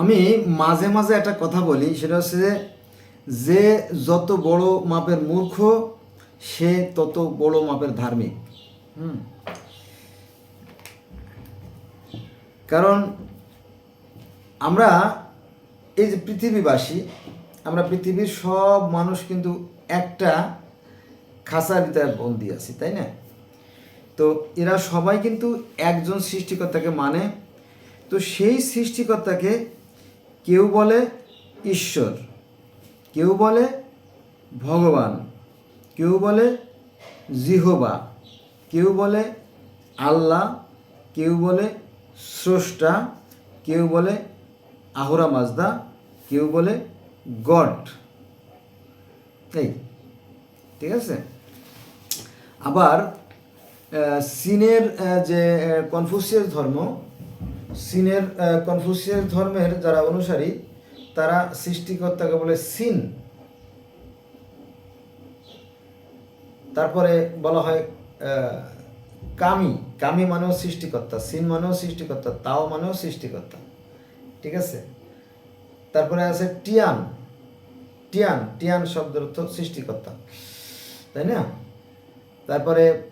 আমি মাঝে মাঝে একটা কথা বলি, সেটা হচ্ছে যে যে যত বড় মাপের মূর্খ, সে তত বড় মাপের ধার্মিক। হুম? কারণ আমরা এই যে পৃথিবীবাসী, আমরা পৃথিবীর সব মানুষ কিন্তু একটা খাঁচার ভিতরে বন্দি আছি, তাই না? তো এরা সবাই কিন্তু একজন সৃষ্টিকর্তাকে মানে তো সেই সৃষ্টিকর্তাকে কেউ বলে ঈশ্বর, কেউ বলে ভগবান, কেউ বলে জিহবা, কেউ বলে আল্লাহ, কেউ বলে স্রষ্টা, কেউ বলে আহরা মাজদা, কেউ বলে গড। এই, ঠিক আছে? আবার চীনের যে কনফুসিয়াস ধর্ম আহ, কনফুসিয়াস ধর্মের যারা অনুসারী তারা সৃষ্টিকর্তাকে বলে সিন। তারপরে বলা হয় কামি। কামি মানেও সৃষ্টিকর্তা সিন মানেও সৃষ্টিকর্তা তাও মানেও সৃষ্টিকর্তা। ঠিক আছে? তারপরে আছে টিয়ান। টিয়ান টিয়ান শব্দের অর্থ সৃষ্টিকর্তা। তাই না? তারপরে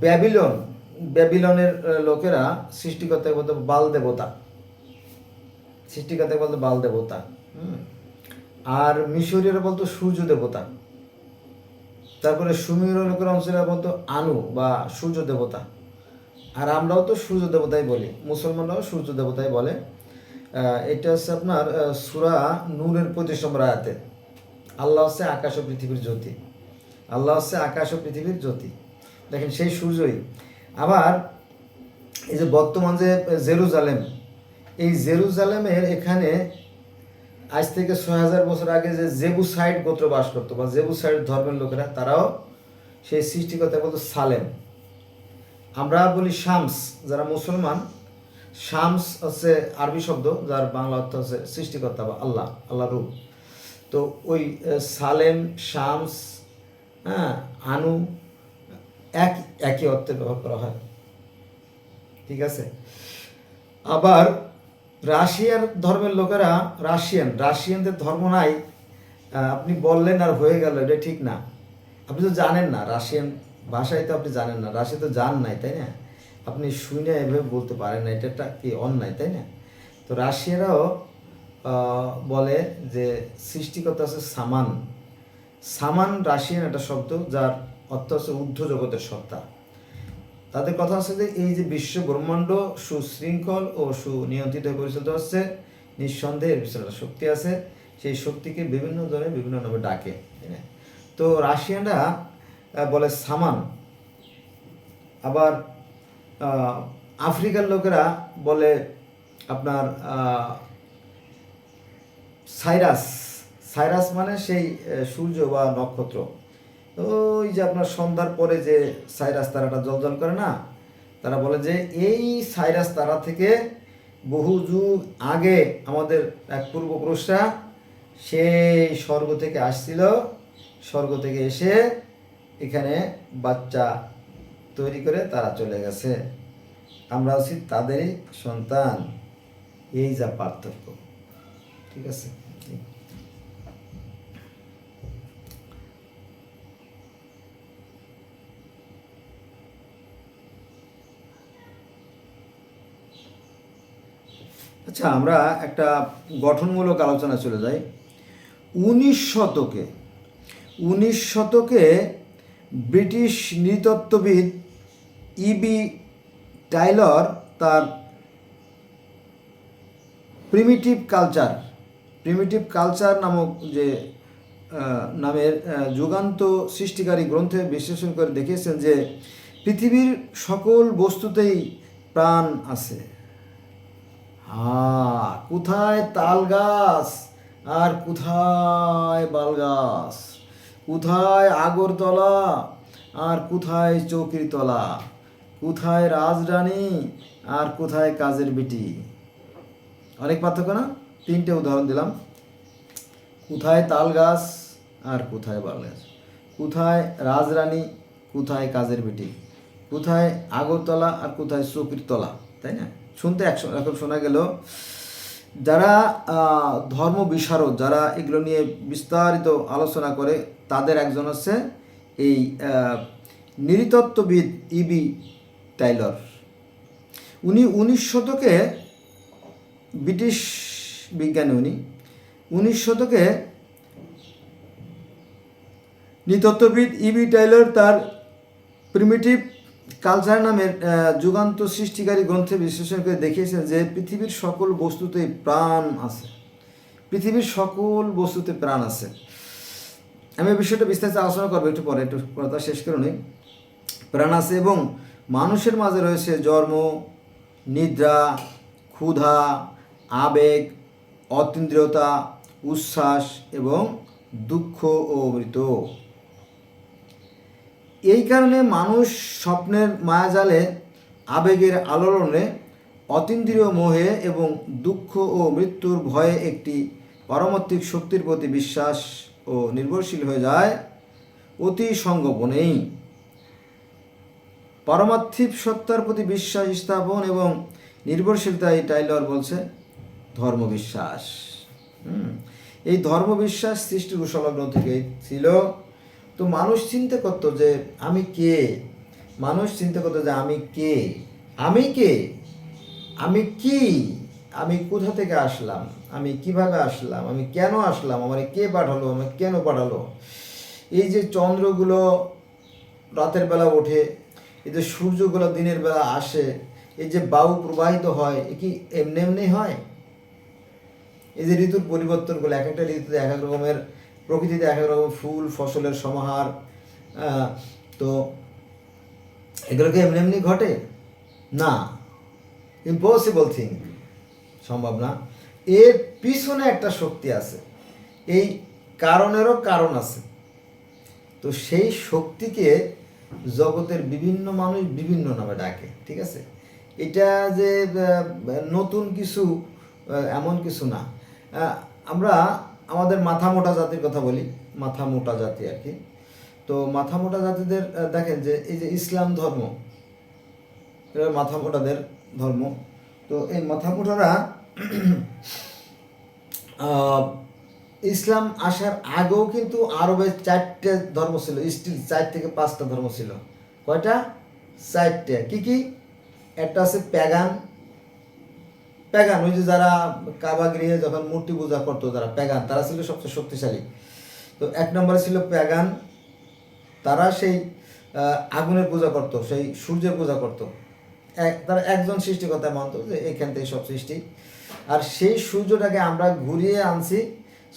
ব্যাবিলন। ব্যাবিলনের লোকেরা সৃষ্টিকর্তাকে বলতো বাল দেবতা। সৃষ্টিকর্তাকে বলতো বাল দেবতা। আর মিশরীয়রা বলতো সূর্য দেবতা। তারপরে সুমেরীয় লোকের অঞ্চলে বলতো আনু বা সূর্য দেবতা। আর আমরাও তো সূর্য দেবতাই বলি, মুসলমানরাও সূর্য দেবতাই বলে। এটা হচ্ছে আপনার সুরা নূরের পঁচিশ নম্বর আয়াতে। আল্লাহ হচ্ছে আকাশ ও পৃথিবীর জ্যোতি। আল্লাহ হচ্ছে আকাশ ও পৃথিবীর জ্যোতি। দেখেন সেই সূর্যই আবার এই যে বর্তমান যে জেরুজালেম, এই জেরুজালেমের এখানে আজ থেকে ছয় হাজার বছর আগে যে জেবুসাইড গোত্র বাস করতো বা জেবুসাইড ধর্মের লোকেরা, তারাও সেই সৃষ্টিকর্তা বলতো সালেম। আমরা বলি শামস, যারা মুসলমান, শামস হচ্ছে আরবি শব্দ, যার বাংলা অর্থ হচ্ছে সৃষ্টিকর্তা বা আল্লাহ আল্লাহ রূপ। তো ওই সালেম, শামস হ্যাঁ আনু এক একই অর্থে ব্যবহার করা হয়। ঠিক আছে? আবার রাশিয়ার ধর্মের লোকেরা, রাশিয়ান, রাশিয়ানদের ধর্ম নাই আপনি বললেন আর হয়ে গেল, এটা ঠিক না। আপনি তো জানেন না, রাশিয়ান ভাষায় তো আপনি জানেন না, রাশিয়া তো জান নাই, তাই না? আপনি শুনে এভাবে বলতে পারেন না, এটা একটা কি অন্যায়, তাই না? তো রাশিয়ারাও বলে যে সৃষ্টিকর্তা আছে সামান। সামান রাশিয়ান একটা শব্দ যার অর্থ হচ্ছে ঊর্ধ্ব জগতের সত্তা। তাদের কথা হচ্ছে যে এই যে বিশ্ব ব্রহ্মাণ্ড সুশৃঙ্খল ও সুনিয়ন্ত্রিত হয়ে পরিচালিত হচ্ছে, নিঃসন্দেহে এর পিছনে একটা শক্তি আছে, সেই শক্তিকে বিভিন্ন ধরনের বিভিন্ন নামে ডাকে। তো রাশিয়ানরা বলে সামান। আবার আফ্রিকার লোকেরা বলে আপনার সাইরাস। সাইরাস মানে সেই সূর্য বা নক্ষত্র। ওই যে আপনার সন্ধ্যার পরে যে সাইরাস তারাটা জলজল করে না, তারা বলে যে এই সাইরাস তারা থেকে বহু যুগ আগে আমাদের এক পূর্বপুরুষরা সেই স্বর্গ থেকে আসছিল। স্বর্গ থেকে এসে এখানে বাচ্চা তৈরি করে তারা চলে গেছে। আমরা হচ্ছি তাদেরই সন্তান। এই যা পার্থক্য। ঠিক আছে? আচ্ছা আমরা একটা গঠনমূলক আলোচনা চলে যাই। উনিশ শতকে উনিশ শতকে ব্রিটিশ নৃতত্ত্ববিদ ইবি টাইলর তার প্রিমিটিভ কালচার প্রিমিটিভ কালচার নামক যে নামের যুগান্ত সৃষ্টিকারী গ্রন্থে বিশ্লেষণ করে দেখিয়েছেন যে পৃথিবীর সকল বস্তুতেই প্রাণ আছে। হ্যাঁ কোথায় তাল গাছ? আর কোথায় বাল গাছ? কোথায় আগরতলা? আর কোথায় চৌকির তলা কোথায় রাজরানী? আর কোথায় কাজের বেটি? অনেক পার্থক্য না? তিনটে উদাহরণ দিলাম। কোথায় তাল গাছ? আর কোথায় বাল গাছ? কোথায় রাজরানী? কোথায় কাজের বেটি? কোথায় আগরতলা? আর কোথায় চৌকির তলা তাই না? শুনতে এক রকম শোনা গেল, যারা ধর্ম বিশারদ, যারা এগুলো নিয়ে বিস্তারিত আলোচনা করে, তাদের একজন হচ্ছে এই নৃতত্ত্ববিদ ইবি টাইলর। উনি উনিশ শতকে ব্রিটিশ বিজ্ঞানী উনি, উনিশ শতকে নৃতত্ত্ববিদ ইবি টাইলর তার প্রিমিটিভ কালচার নামের যুগান্ত সৃষ্টিকারী গ্রন্থে বিশ্লেষণ করে দেখিয়েছেন যে পৃথিবীর সকল বস্তুতেই প্রাণ আছে। পৃথিবীর সকল বস্তুতে প্রাণ আছে। আমি বিষয়টা বিস্তারিত আলোচনা করব একটু পরে, একটু কথা শেষ করে নিই। প্রাণ আছে এবং মানুষের মাঝে রয়েছে জন্ম, নিদ্রা, ক্ষুধা, আবেগ, অতীন্দ্রিয়তা, উচ্ছ্বাস এবং দুঃখ ও মৃত এই কারণে মানুষ স্বপ্নের মায়াজালে, আবেগের আলোড়নে, অতীন্দ্রিয় মোহে এবং দুঃখ ও মৃত্যুর ভয়ে একটি পারমাত্মিক শক্তির প্রতি বিশ্বাস ও নির্ভরশীল হয়ে যায় অতি সঙ্গোপনেই পারমার্থিক সত্তার প্রতি বিশ্বাস স্থাপন এবং নির্ভরশীলতাই টাইলর বলছে ধর্মবিশ্বাস। এই ধর্মবিশ্বাস সৃষ্টির উসলগ্ন থেকে ছিল। তো মানুষ চিন্তা করতো যে, আমি কে? মানুষ চিন্তা করতো যে, আমি কে? আমি কে? আমি কি? আমি কোথা থেকে আসলাম? আমি কীভাবে আসলাম? আমি কেন আসলাম? আমার কে পাঠালো? আমাকে কেন পাঠালো? এই যে চন্দ্রগুলো রাতের বেলা ওঠে, এই যে সূর্যগুলো দিনের বেলা আসে, এই যে বায়ু প্রবাহিত হয়, এ কি এমনি এমনি হয়? এই যে ঋতুর পরিবর্তনগুলো, এক একটা ঋতুতে এক এক রকমের প্রকৃতিতে এক রকম ফুল, ফসলের সমাহার তো এগুলো কি এমনি এমনি ঘটে? না। ইম্পসিবল থিং সম্ভব না। এর পিছনে একটা শক্তি আছে। এই কারণেরও কারণ আছে। তো সেই শক্তিকে জগতের বিভিন্ন মানুষ বিভিন্ন নামে ডাকে, ঠিক আছে? এটা যে নতুন কিছু এমন কিছু না। আমরা আমাদের মাথা মোটা জাতির কথা বলি, মাথা মোটা জাতি আর কি। তো মাথা মোটা জাতিদের দেখেন যে এই যে ইসলাম ধর্ম মাথা মোটাদের ধর্ম। তো এই মাথা মোটারা ইসলাম আসার আগেও কিন্তু আরবের চারটে ধর্ম ছিল স্টিল চার থেকে পাঁচটা ধর্ম ছিল। কয়টা? চারটে। কি কি? একটা আছে প্যাগান প্যাগান ওই যে যারা কাবা গৃহে যখন মূর্তি পূজা করতো, যারা প্যাগান তারা ছিল সবচেয়ে শক্তিশালী। তো এক নম্বরে ছিল প্যাগান তারা সেই আগুনের পূজা করতো, সেই সূর্যের পূজা করতো। এক, তারা একজন সৃষ্টিকর্তা মানতো যে এখান থেকে সব সৃষ্টি। আর সেই সূর্যটাকে আমরা ঘুরিয়ে আনছি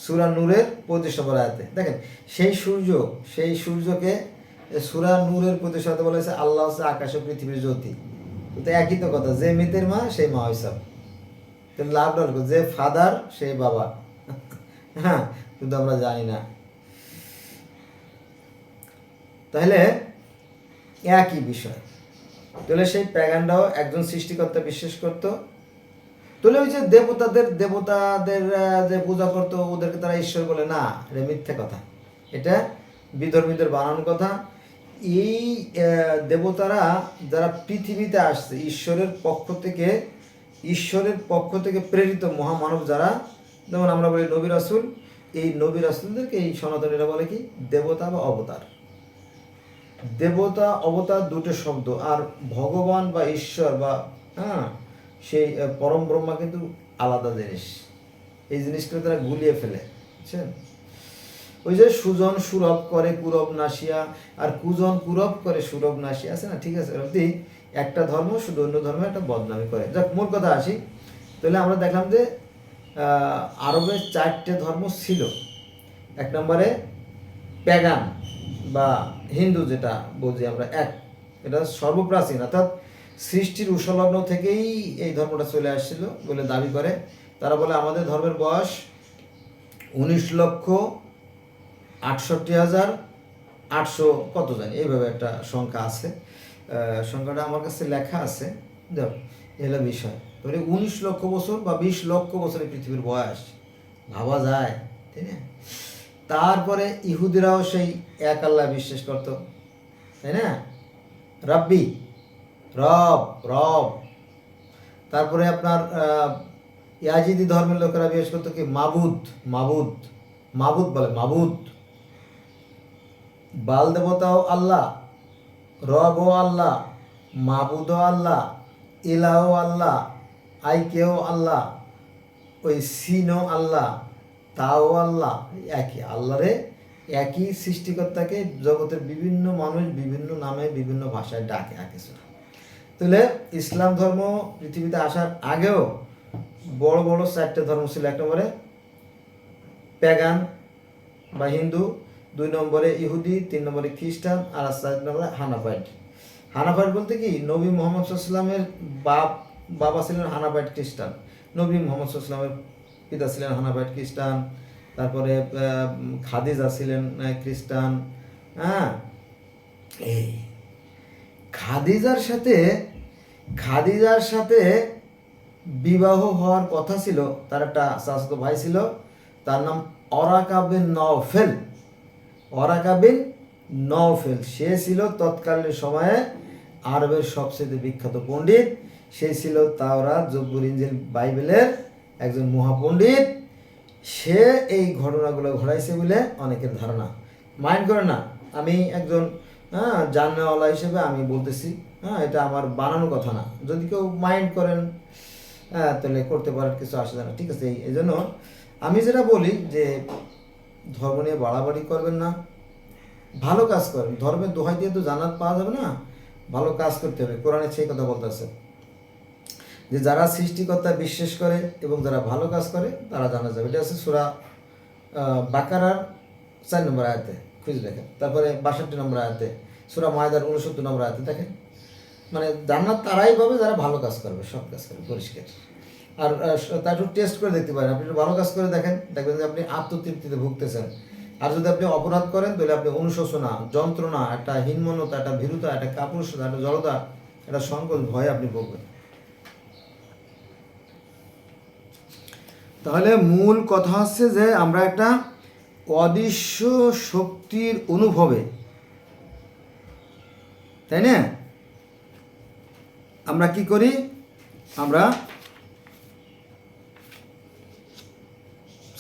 সুরা নূরের প্রতিষ্ঠা আয়াতে। দেখেন, সেই সূর্য, সেই সূর্যকে সুরা নূরের প্রতিষ্ঠাতে বলা হয়েছে, আল্লাহ হচ্ছে আকাশ পৃথিবীর জ্যোতি। তো একই তো কথা, যে মিতের মা, সেই মা হিসাব লাভ ডাল যে ফাদার সেই বাবা। হ্যাঁ কিন্তু আমরা জানি না। তাহলে একই বিষয়। তাহলে সেই প্যাগানরাও একজন সৃষ্টিকর্তা বিশ্বাস করত। তাহলে ওই যে দেবতাদের দেবতাদের যে পূজা করতো, ওদেরকে তারা ঈশ্বর বলে, না, এটা মিথ্যে কথা। এটা বিধর্মীদের বানানোর কথা। এই দেবতারা যারা পৃথিবীতে আসছে, ঈশ্বরের পক্ষ থেকে ঈশ্বরের পক্ষ থেকে প্রেরিত মহামানব যারা, যেমন আমরা বলি নবী রাসুল, এই নবী রাসুলদেরকে এই সনাতনীরা বলে কি? দেবতা বা অবতার। দেবতা, অবতার দুটো শব্দ, আর ভগবান বা ঈশ্বর বা হ্যাঁ সেই পরম ব্রহ্মা কিন্তু আলাদা জিনিস। এই জিনিসগুলো তারা গুলিয়ে ফেলে, বুঝছেন? ওই যে সুজন সুরভ করে কুরব নাসিয়া আর কুজন কুরব করে সুরভ নাসিয়া আছে না? ঠিক আছে? অবধি একটা ধর্ম শুধু অন্য ধর্মে একটা বদনামি করে। যাক মূল কথা আসি। তাহলে আমরা দেখলাম যে আহ, আরবের চারটে ধর্ম ছিল। এক নম্বরে প্যাগান বা হিন্দু যেটা বুঝি আমরা এক। এটা সর্বপ্রাচীন অর্থাৎ সৃষ্টির উসলগ্ন থেকেই এই ধর্মটা চলে আসছিল বলে দাবি করে। তারা বলে আমাদের ধর্মের বয়স উনিশ লক্ষ আটষট্টি হাজার আটশো কত জানি, এইভাবে একটা সংখ্যা আছে। সংখ্যাটা আমার কাছে লেখা আছে। দেখ এলো বিষয়। তাহলে উনিশ লক্ষ বছর বা বিশ লক্ষ বছরের পৃথিবীর বয়স, ভাবা যায়, তাই না? তারপরে ইহুদিরাও সেই এক আল্লাহ বিশ্বাস করতো, তাই না? রাব্বি, রব রব। তারপরে আপনার ইয়াজিদি ধর্মের লোকেরা বিশ্বাস করতো কি? মাবুদ মাবুদ মাবুদ বলে, মাবুদ। বাল দেবতাও আল্লাহ রব ও আল্লাহ মাবুদ আল্লাহ ইলাও আল্লাহ, আইকেও আল্লাহ, ওই সিনও আল্লাহ, তাও আল্লাহ, একই আল্লাহরে একই সৃষ্টিকর্তাকে জগতের বিভিন্ন মানুষ বিভিন্ন নামে, বিভিন্ন ভাষায় ডাকে আগে তাহলে ইসলাম ধর্ম পৃথিবীতে আসার আগেও বড় বড় চারটে ধর্ম ছিল। এক নম্বরে প্যাগান বা হিন্দু দুই নম্বরে ইহুদি, তিন নম্বরে খ্রিস্টান, আর চার নম্বরে হানাফাইট। হানাফাইট বলতে কি? নবী মোহাম্মদ সাল্লামের বাপ, বাবা ছিলেন হানাফাইট খ্রিস্টান। নবী মোহাম্মদ সাল্লামের পিতা ছিলেন হানাফাইট খ্রিস্টান। তারপরে খাদিজা ছিলেন খ্রিস্টান। হ্যাঁ? এই খাদিজার সাথে খাদিজার সাথে বিবাহ হওয়ার কথা ছিল। তার একটা চাচাতো ভাই ছিল। তার নাম অরাকা বিন নওফেল অরাকা নওফেল। সে ছিল তৎকালীন সময়ে আরবের সবচেয়ে বিখ্যাত পণ্ডিত। সে ছিল তাওরা জব্বুর ইঞ্জিল, বাইবেলের একজন মহাপণ্ডিত। সে এই ঘটনাগুলো ঘটাইছে বলে অনেকের ধারণা। মাইন্ড করে না, আমি একজন হ্যাঁ জাননেওয়ালা হিসেবে আমি বলতেছি হ্যাঁ এটা আমার বানানো কথা না। যদি কেউ মাইন্ড করেন হ্যাঁ তাহলে করতে পারার কিছু আসে না। ঠিক আছে এই জন্য আমি যেটা বলি যে ধর্ম নিয়ে বাড়াবাড়ি করবেন না। ভালো কাজ করেন। ধর্মের দোহাই দিয়ে তো জান্নাত পাওয়া যাবে না। ভালো কাজ করতে হবে। কোরআনে সেই কথা বলতেছে যে, যারা সৃষ্টিকর্তা বিশ্বাস করে এবং যারা ভালো কাজ করে, তারা জানা যাবে। এটা আছে সুরা বাকারার চার নম্বর আয়াতে। খুঁজে দেখেন। তারপরে বাষট্টি নম্বর আয়াতে। সুরা মায়দার উনসত্তর নম্বর আয়াতে দেখেন। মানে জান্নাত তারাই পাবে যারা ভালো কাজ করবে সব কাজ করবে, পরিষ্কার। আর তা একটু টেস্ট করে দেখতে পারেন। আপনি একটু ভালো কাজ করে দেখেন, দেখবেন যে আপনি আত্মতৃপ্তিতে ভুগতেছেন। আর যদি আপনি অপরাধ করেন, তাহলে আপনি অনুশোচনা, যন্ত্রণা, একটা হীনমনতা একটা ভীরুতা, একটা কাপুরুষতা, একটা জড়তা, একটা সংকোচ, ভয়ে আপনি ভুগবেন। তাহলে মূল কথা হচ্ছে যে, আমরা একটা অদৃশ্য শক্তির অনুভবে, তাই না? আমরা কি করি? আমরা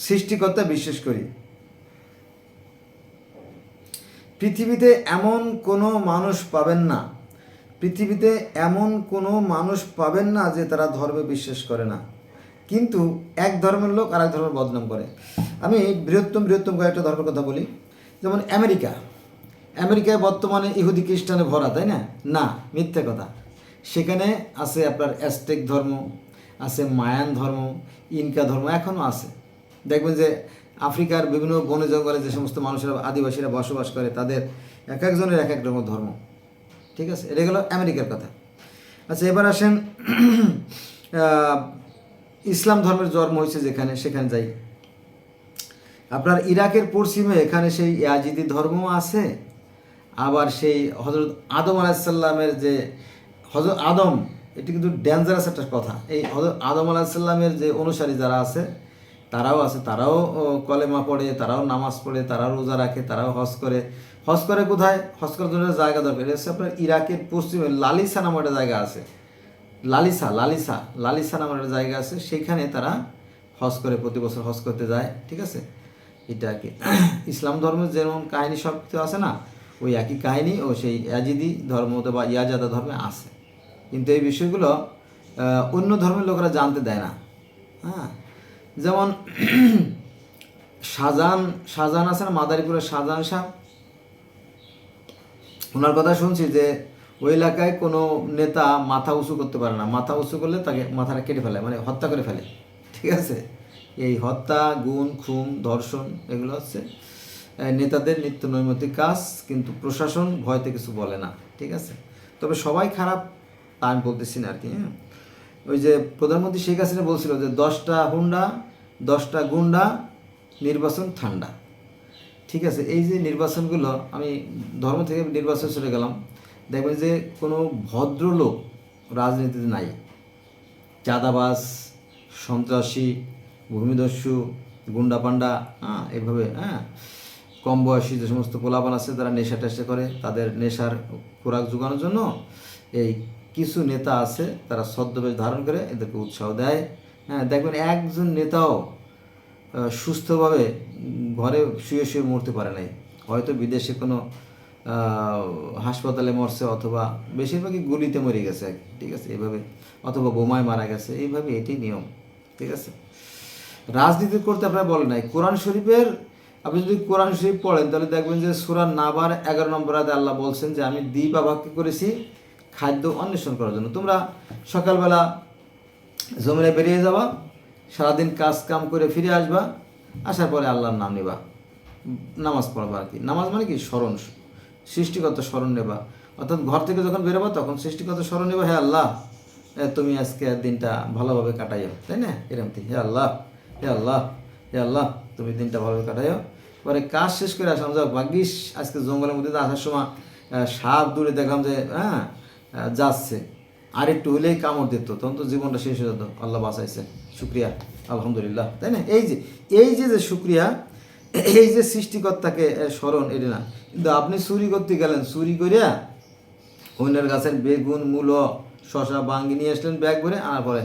সৃষ্টিকর্তা বিশ্বাস করি। পৃথিবীতে এমন কোনো মানুষ পাবেন না। পৃথিবীতে এমন কোনো মানুষ পাবেন না যে তারা ধর্মে বিশ্বাস করে না। কিন্তু এক ধর্মের লোক আর এক ধর্মের বদনাম করে। আমি বৃহত্তম বৃহত্তম কয়েকটা ধর্মের কথা বলি। যেমন আমেরিকা। আমেরিকায় বর্তমানে ইহুদি খ্রিস্টানে ভরা, তাই না? না, মিথ্যে কথা। সেখানে আছে আপনার অ্যাস্টেক ধর্ম, আছে মায়ান ধর্ম, ইনকা ধর্ম এখনও আছে। দেখবেন যে আফ্রিকার বিভিন্ন বনে জঙ্গলে যে সমস্ত মানুষেরা, আদিবাসীরা বসবাস করে, তাদের এক একজনের এক এক রকম ধর্ম। ঠিক আছে? এটা গেলো আমেরিকার কথা। আচ্ছা এবার আসেন ইসলাম ধর্মের জন্ম হয়েছে যেখানে, সেখানে যাই। আপনার ইরাকের পশ্চিমে এখানে সেই ইয়াজিদি ধর্ম আছে, আবার সেই হজরত আদম আলাহিসাল্লামের যে হজরত আদম, এটি কিন্তু ডেঞ্জারাস একটা কথা। এই হজরত আদম আলাহিসাল্লামের যে অনুসারী যারা আছে তারাও আছে, তারাও কলেমা পড়ে, তারাও নামাজ পড়ে, তারাও রোজা রাখে, তারাও হজ করে। হজ করে কোথায়? হজ করার জন্য জায়গা দরকার। এটা হচ্ছে আপনার ইরাকের পশ্চিমে, লালিসা নামে একটা জায়গা আছে। লালিসা লালিসা লালিসা নামের একটা জায়গা আছে। সেখানে তারা হজ করে, প্রতি বছর হজ করতে যায়, ঠিক আছে? এটা কি? ইসলাম ধর্মের যেমন কাহিনী সব কিছু আছে না, ওই একই কাহিনী ও সেই ইয়াজিদি ধর্ম বা ইয়াজাদা ধর্মে আছে। কিন্তু এই বিষয়গুলো অন্য ধর্মের লোকেরা জানতে দেয় না। হ্যাঁ? যেমন শাহজাহান শাহজাহান আছে না মাদারীপুরের শাহজাহান শাহ। ওনার কথা শুনছি যে, ওই এলাকায় কোনো নেতা মাথা উঁচু করতে পারে না। মাথা উঁচু করলে তাকে মাথাটা কেটে ফেলে মানে হত্যা করে ফেলে। ঠিক আছে? এই হত্যা, গুণ, খুন, ধর্ষণ, এগুলো হচ্ছে নেতাদের নিত্য নৈমিত্তিক কাজ, কিন্তু প্রশাসন ভয়তে কিছু বলে না। ঠিক আছে? তবে সবাই খারাপ, তা আমি বলতেছি না আর কি হ্যাঁ? ওই যে প্রধানমন্ত্রী শেখ হাসিনা বলছিল যে, দশটা হুন্ডা দশটা গুন্ডা, নির্বাচন ঠান্ডা। ঠিক আছে, এই যে নির্বাচনগুলো, আমি ধর্ম থেকে নির্বাচন চলে গেলাম। দেখবেন যে কোনো ভদ্রলোক রাজনীতিতে নাই। চাঁদাবাজ, সন্ত্রাসী, ভূমিদস্যু গুন্ডা পান্ডা হ্যাঁ এভাবে হ্যাঁ কম বয়সী যে সমস্ত পোলাপান আছে, তারা নেশা টেশা করে, তাদের নেশার খোরাক যোগানোর জন্য এই কিছু নেতা আছে, তারা ছদ্মবেশ ধারণ করে, এদেরকে উৎসাহ দেয়। হ্যাঁ দেখবেন একজন নেতাও সুস্থভাবে ঘরে শুয়ে শুয়ে মরতে পারে নাই। হয়তো বিদেশে কোনো হাসপাতালে মরছে অথবা বেশিরভাগই গুলিতে মরে গেছে ঠিক আছে? এইভাবে অথবা বোমায় মারা গেছে, এইভাবে এটাই নিয়ম, ঠিক আছে? রাজনীতি করতে আপনারা বলেন নাই। কোরআন শরীফের, আপনি যদি কোরআন শরীফ পড়েন, তাহলে দেখবেন যে সুরান নাবার এগারো নম্বর আদে আল্লাহ বলছেন যে, আমি দ্বীপ আবাক্য করেছি খাদ্য অন্বেষণ করার জন্য। তোমরা সকালবেলা জমিনে বেরিয়ে যাবা, সারাদিন কাজ কাম করে ফিরে আসবা, আসার পরে আল্লাহর নাম নেবা। নামাজ পড়বা আর কি। নামাজ মানে কি? স্মরণ। সৃষ্টিগত স্মরণ নেবা। অর্থাৎ ঘর থেকে যখন বেরোবা, তখন সৃষ্টিগত স্মরণ নেবা, হে আল্লাহ তুমি আজকে দিনটা ভালোভাবে কাটাইও। তাই না? এরকম হে আল্লাহ হে আল্লাহ হে আল্লাহ, তুমি দিনটা ভালোভাবে কাটাইও। পরে কাজ শেষ করে আসলাম। যাও, ভাগ্যিস, আজকে জঙ্গলের মধ্যে আসার সময় সাপ দূরে দেখলাম যে হ্যাঁ যাচ্ছে। আর একটু হলেই কামড় দিত, তখন তো জীবনটা শেষ হয়ে যেত। আল্লাহ বাঁচাইছে। শুক্রিয়া, আলহামদুলিল্লাহ, তাই না? এই যে এই যে যে শুক্রিয়া, এই যে সৃষ্টিকর্তাকে স্মরণ, এটা না। কিন্তু আপনি চুরি করতে গেলেন, চুরি করিয়া অন্যের গাছের বেগুন, মূলো শশা বাঙ্গি নিয়ে আসলেন ব্যাগ ভরে, আনার পরে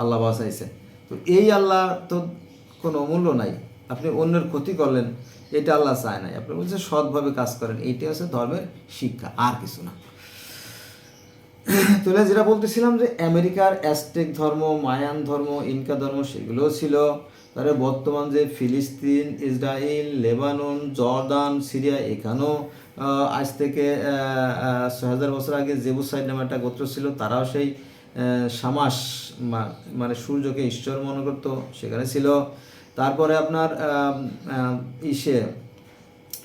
আল্লাহ বাঁচাইছে। তো এই আল্লাহ তো কোনো মূল্য নাই। আপনি অন্যের ক্ষতি করলেন, এটা আল্লাহ চায় নাই। আপনি বলছেন সৎভাবে কাজ করেন, এইটাই হচ্ছে ধর্মের শিক্ষা, আর কিছু না। তাহলে যেটা বলতেছিলাম যে আমেরিকার অ্যাস্টেক ধর্ম, মায়ান ধর্ম, ইনকা ধর্ম, সেগুলোও ছিল। তারপরে বর্তমান যে ফিলিস্তিন ইসরায়েল লেবানন, জর্দান, সিরিয়া, এখানেও আজ থেকে ছয় হাজার বছর আগে জেবুসাইড নামে একটা গোত্র ছিল, তারাও সেই সামাস মানে সূর্যকে ঈশ্বর মনে করতো, সেখানে ছিল। তারপরে আপনার ইসে,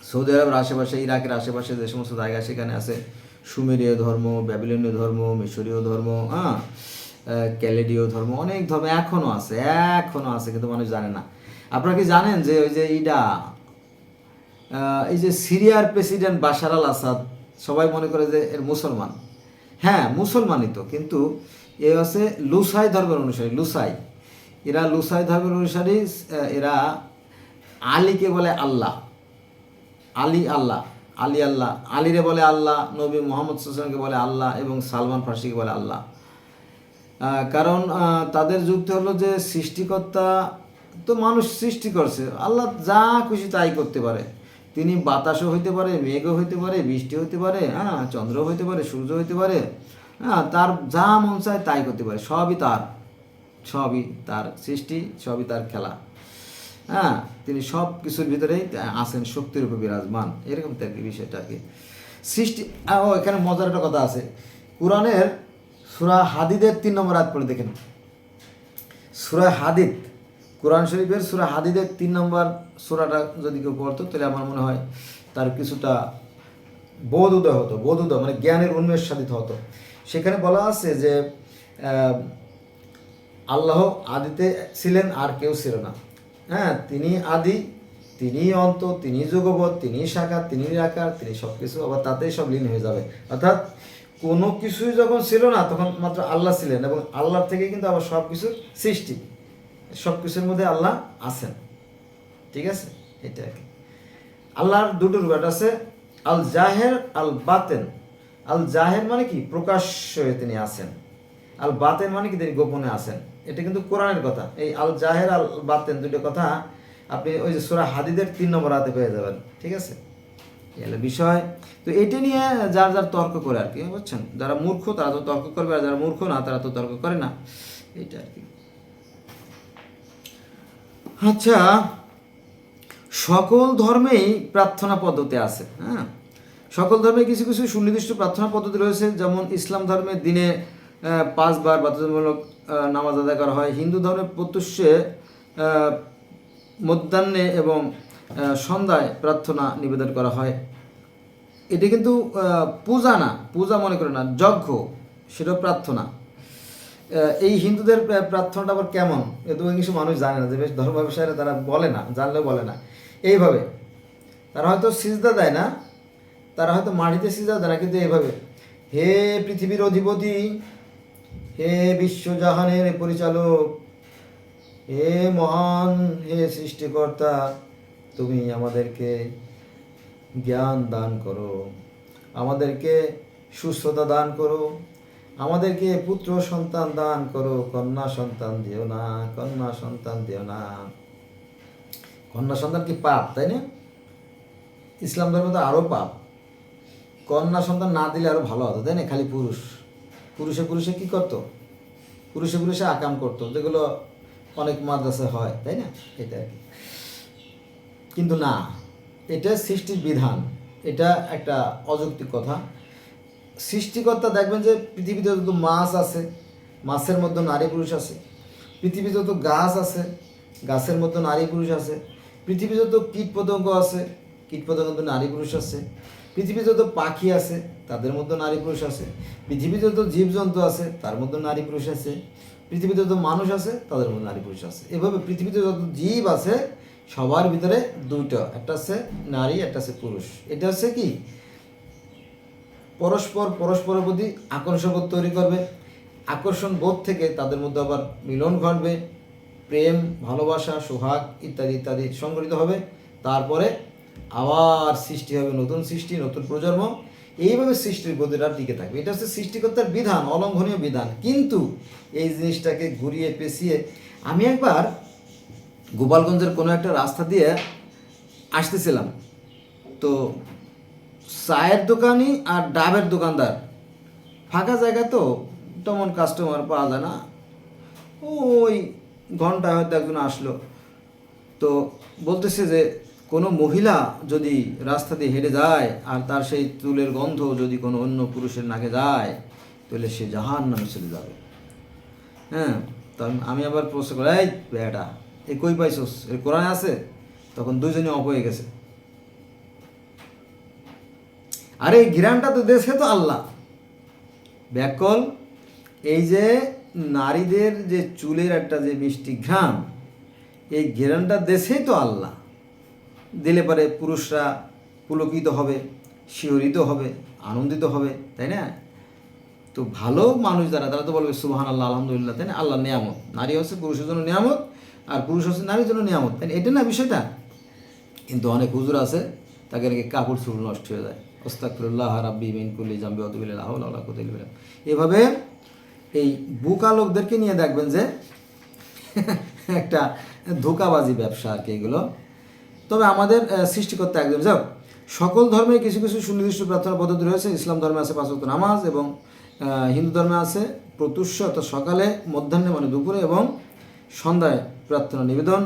সৌদি আরবের আশেপাশে, ইরাকের আশেপাশে যে সমস্ত জায়গা সেখানে আছে সুমেরীয় ধর্ম, ব্যাবিলনীয় ধর্ম, মিশরীয় ধর্ম হ্যাঁ ক্যালেডীয় ধর্ম, অনেক ধর্ম এখনও আছে এখনও আছে, কিন্তু মানুষ জানে না। আপনারা কি জানেন যে ওই যে ইডা এই যে সিরিয়ার প্রেসিডেন্ট বাশার আল আসাদ, সবাই মনে করে যে এর মুসলমান। হ্যাঁ মুসলমানই তো, কিন্তু এ হচ্ছে লুসাই ধর্মের অনুসারী, লুসাই। এরা লুসাই ধর্মের অনুসারী এরা আলীকে বলে আল্লাহ। আলী আল্লাহ। আলী আল্লাহ। আলীরে বলে আল্লাহ, নবী মোহাম্মদ সুসলামকে বলে আল্লাহ এবং সালমান ফার্সিকে বলে আল্লাহ। কারণ তাদের যুক্তি হলো যে সৃষ্টিকর্তা তো মানুষ সৃষ্টি করছে। আল্লাহ যা খুশি তাই করতে পারে। তিনি বাতাসও হইতে পারে, মেঘও হইতে পারে বৃষ্টি হইতে পারে হ্যাঁ চন্দ্র হইতে পারে সূর্য হইতে পারে হ্যাঁ তার যা মন চায় তাই করতে পারে। সবই তার সবই তার সৃষ্টি, সবই তার খেলা। হ্যাঁ তিনি সব কিছুর ভিতরেই আছেন, শক্তির উপর বিরাজমান। এরকম তো আর কি বিষয়টা আর কি। সৃষ্টি ও, এখানে মজার একটা কথা আছে। কোরআনের সুরা হাদিদের তিন নম্বর আয়াত পড়ে দেখেন। সুরা হাদিদ, কোরআন শরীফের সুরা হাদিদের তিন নম্বর সুরাটা যদি কেউ পড়তো, তাহলে আমার মনে হয় তার কিছুটা বোধ উদয় হতো বোধ উদয় মানে জ্ঞানের উন্মেষ সাধিত হতো। সেখানে বলা আছে যে আল্লাহ আদিতে ছিলেন আর কেউ ছিল না। হ্যাঁ তিনি আদি, তিনি অন্ত, তিনি যুগবৎ তিনি সাকার, তিনি নিরাকার তিনি সব কিছু আবার তাতেই সব লীন হয়ে যাবে। অর্থাৎ কোনো কিছুই যখন ছিল না, তখন মাত্র আল্লাহ ছিলেন এবং আল্লাহর থেকে কিন্তু আবার সব কিছুর সৃষ্টি। সব কিছুর মধ্যে আল্লাহ আছেন। ঠিক আছে? এটা আর কি। আল্লাহর দুটো রূপ আছে আল জাহের আল বাতেন আল জাহের মানে কি? প্রকাশ্য তিনি আছেন। আল বাতেন মানে কি? তিনি গোপনে আছেন। এটা কিন্তু কোরআনের কথা। এই আল জাহের আল বাতেন দুটো কথা আপনি ওই যে সুরা হাদিদের তিন নম্বর হাতে পেয়ে যাবেন। ঠিক আছে? এই হলো বিষয়। তো এটা নিয়ে যার যার তর্ক করে আর কি, বুঝছেন? যারা মূর্খ, তারা তো তর্ক করবে, আর যারা মূর্খ না, তারা তো তর্ক করে না। এইটা আর কি। আচ্ছা সকল ধর্মেই প্রার্থনা পদ্ধতি আছে হ্যাঁ? সকল ধর্মে কিছু কিছু সুনির্দিষ্ট প্রার্থনা পদ্ধতি রয়েছে, যেমন ইসলাম ধর্মে দিনে পাঁচবার বাধ্যতামূলক নামাজ আদায় করা হয়। হিন্দু ধর্মে প্রত্যুষে মধ্যাহ্নে এবং সন্ধ্যায় প্রার্থনা নিবেদন করা হয়। এটি কিন্তু পূজা না, পূজা মনে করে না, যজ্ঞ সেটা প্রার্থনা। এই হিন্দুদের প্রার্থনাটা আবার কেমন? এ তো কিছু মানুষ জানে না, যে বেশ ধর্ম ব্যবসায়ীরা তারা বলে না, জানলেও বলে না। এইভাবে, তারা হয়তো সিজদা দেয় না, তারা হয়তো মাটিতে সিজদা দেয় না, কিন্তু এইভাবে, হে পৃথিবীর অধিপতি হে বিশ্বজাহানের পরিচালক, হে মহান, হে সৃষ্টিকর্তা, তুমি আমাদেরকে জ্ঞান দান করো, আমাদেরকে সুস্থতা দান করো, আমাদেরকে পুত্র সন্তান দান করো, কন্যা সন্তান দিও না, কন্যা সন্তান দিও না। কন্যা সন্তান কি পাপ, তাই না? ইসলাম ধর্মে তো আরও পাপ। কন্যা সন্তান না দিলে আরও ভালো হতো, তাই না? খালি পুরুষ। পুরুষে পুরুষে কি করতো? পুরুষে পুরুষে আকাম করতো, যেগুলো অনেক মাদ্রাসা হয়, তাই না? এটা আর কি। কিন্তু না, এটা সৃষ্টির বিধান, এটা একটা অযৌক্তিক কথা। সৃষ্টিকর্তা দেখবেন যে পৃথিবীতে যত মাছ আছে, মাছের মধ্যে নারী পুরুষ আছে, পৃথিবীতে যত গাছ আছে, গাছের মধ্যে নারী পুরুষ আছে, পৃথিবীতে যত কীট পতঙ্গ আছে কীট পতঙ্গের মধ্যে নারী পুরুষ আছে পৃথিবীতে যত পাখি আছে, তাদের মধ্যে নারী পুরুষ আছে। পৃথিবীতে যত জীবজন্তু আছে, তার মধ্যে নারী পুরুষ আছে। পৃথিবীতে যত মানুষ আছে, তাদের মধ্যে নারী পুরুষ আছে। এভাবে পৃথিবীতে যত জীব আছে, সবার ভিতরে দুইটা, একটা আছে নারী, একটা আছে পুরুষ। এটা হচ্ছে কি? পরস্পর পরস্পরের প্রতি আকর্ষণ বোধ তৈরি করবে। আকর্ষণ বোধ থেকে তাদের মধ্যে আবার মিলন ঘটবে। প্রেম, ভালোবাসা, সোহাগ ইত্যাদি ইত্যাদি সংগঠিত হবে। তারপরে আবার সৃষ্টি হবে নতুন সৃষ্টি, নতুন প্রজন্ম। এইভাবে সৃষ্টির গতিটা টিকে থাকবে। এটা হচ্ছে সৃষ্টিকর্তার বিধান, অলঙ্ঘনীয় বিধান। কিন্তু এই জিনিসটাকে ঘুরিয়ে পেঁচিয়ে আমি একবার গোপালগঞ্জের কোনো একটা রাস্তা দিয়ে আসতেছিলাম। তো চায়ের দোকানি আর ডাবের দোকানদার। ফাঁকা জায়গা তো, তেমন কাস্টমার পাওয়া যায় না। ওই ঘন্টায় হয়তো একজন আসলো। তো বলতেছে যে কোনো মহিলা যদি রাস্তা দিয়ে হেঁটে যায় আর তার সেই চুলের গন্ধ যদি কোনো অন্য পুরুষের নাকে যায়, তাহলে সে জাহান নামে চলে যাবে। হ্যাঁ তো আমি- আবার প্রশ্ন করি, এই বেটা, এ কই পাইছস? এর কোরআনে আছে? তখন দুইজনে অপ হয়ে গেছে। আরে, এই ঘিরানটা তো দেশে তো আল্লাহ। ব্যাকল এই যে নারীদের যে চুলের একটা যে মিষ্টি ঘ্রাণ, এই ঘেরানটা দেশেই তো আল্লাহ। দিলে পারে পুরুষরা পুলকিত হবে, শিহরিত হবে, আনন্দিত হবে, তাই না? তো ভালো মানুষ যারা, তারা তো বলবে সুবাহান আল্লাহ আলহামদুলিল্লাহ, তাই না? আল্লাহ নিয়ামত। নারী হচ্ছে পুরুষের জন্য নিয়ামত, আর পুরুষ হচ্ছে নারীর জন্য নিয়ামত, তাই এটা না বিষয়টা? কিন্তু অনেক হুজুর আছে, তাকে নাকি কাপড় চুল নষ্ট হয়ে যায়। ওস্তাকফিরুল্লাহ রাব্বি মিন কুল্লি জাম্বি অদুবিল্লাহ আল্লাহ কুতুল এভাবে এই বুকা লোকদেরকে নিয়ে দেখবেন যে একটা ধোকাবাজি ব্যবসা আর কি এগুলো। তবে আমাদের সৃষ্টিকর্তা একদম যাও সকল ধর্মে কিছু কিছু সুনির্দিষ্ট প্রার্থনা পদ্ধতি রয়েছে। ইসলাম ধর্মে আছে পাঁচ নামাজ এবং হিন্দু ধর্মে আছে প্রত্যুষ অর্থাৎ সকালে, মধ্যাহ্নে মানে দুপুরে এবং সন্ধ্যায় প্রার্থনা নিবেদন।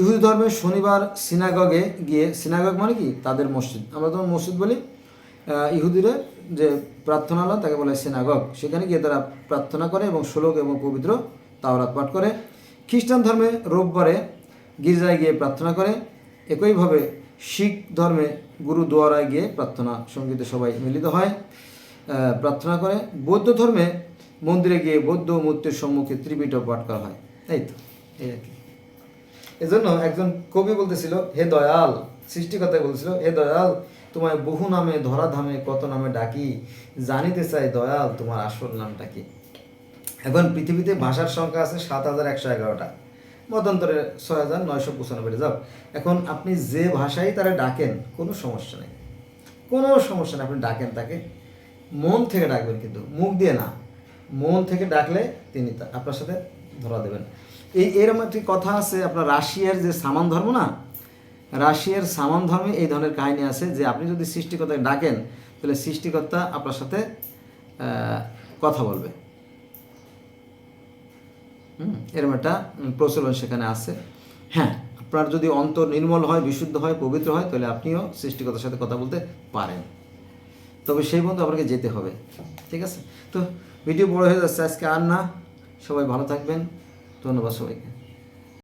ইহুদি ধর্মে শনিবার সিনাগগে গিয়ে, সিনাগগ মানে কি? তাদের মসজিদ। আমরা তখন মসজিদ বলি ইহুদিরা যে প্রার্থনালয়, তাকে বলে সিনাগগ। সেখানে গিয়ে তারা প্রার্থনা করে এবং শ্লোক এবং পবিত্র তাওরাত পাঠ করে। খ্রিস্টান ধর্মে রোববারে গির্জায় গিয়ে প্রার্থনা করে। একইভাবে শিখ ধর্মে গুরুদুয়ারায় গিয়ে প্রার্থনা, সঙ্গীতে সবাই মিলিত হয় প্রার্থনা করে। বৌদ্ধ ধর্মে মন্দিরে গিয়ে বৌদ্ধ মূর্তির সম্মুখে ত্রিপিটক পাঠ করা হয়। এই তো, এই আর কি। এজন্য একজন কবি বলতেছিল, হে দয়াল সৃষ্টিকর্তা বলছিল, হে দয়াল, তোমায় বহু নামে ধরা ধামে, কত নামে ডাকি, জানিতে চাই দয়াল তোমার আসল নামটা কি? এখন পৃথিবীতে ভাষার সংখ্যা আছে সাত হাজার একশো এগারোটা। মতান্তরে ছয় হাজার নয়শো পঁচানব্বই যাও। এখন আপনি যে ভাষায় তারা ডাকেন, কোনো সমস্যা নেই। কোনো সমস্যা নেই, আপনি ডাকেন তাকে। মন থেকে ডাকবেন কিন্তু, মুখ দিয়ে না। মন থেকে ডাকলে তিনি আপনার সাথে ধরা দেবেন। এই এরকম একটি কথা আছে, আপনার রাশিয়ার যে সামান ধর্ম না, রাশিয়ার সামান ধর্মে এই ধরনের কাহিনী আছে যে আপনি যদি সৃষ্টিকর্তাকে ডাকেন, তাহলে সৃষ্টিকর্তা আপনার সাথে কথা বলবে। হুম, এরকম একটা প্রচলন সেখানে আছে। হ্যাঁ আপনার যদি অন্তর নির্মল হয় বিশুদ্ধ হয় পবিত্র হয় তাহলে আপনিও সৃষ্টিকতার সাথে কথা বলতে পারেন। তবে সেই পর্যন্ত আপনাকে যেতে হবে ঠিক আছে? তো ভিডিও বড় হয়ে যাচ্ছে আজকে আর না। সবাই ভালো থাকবেন। ধন্যবাদ সবাইকে।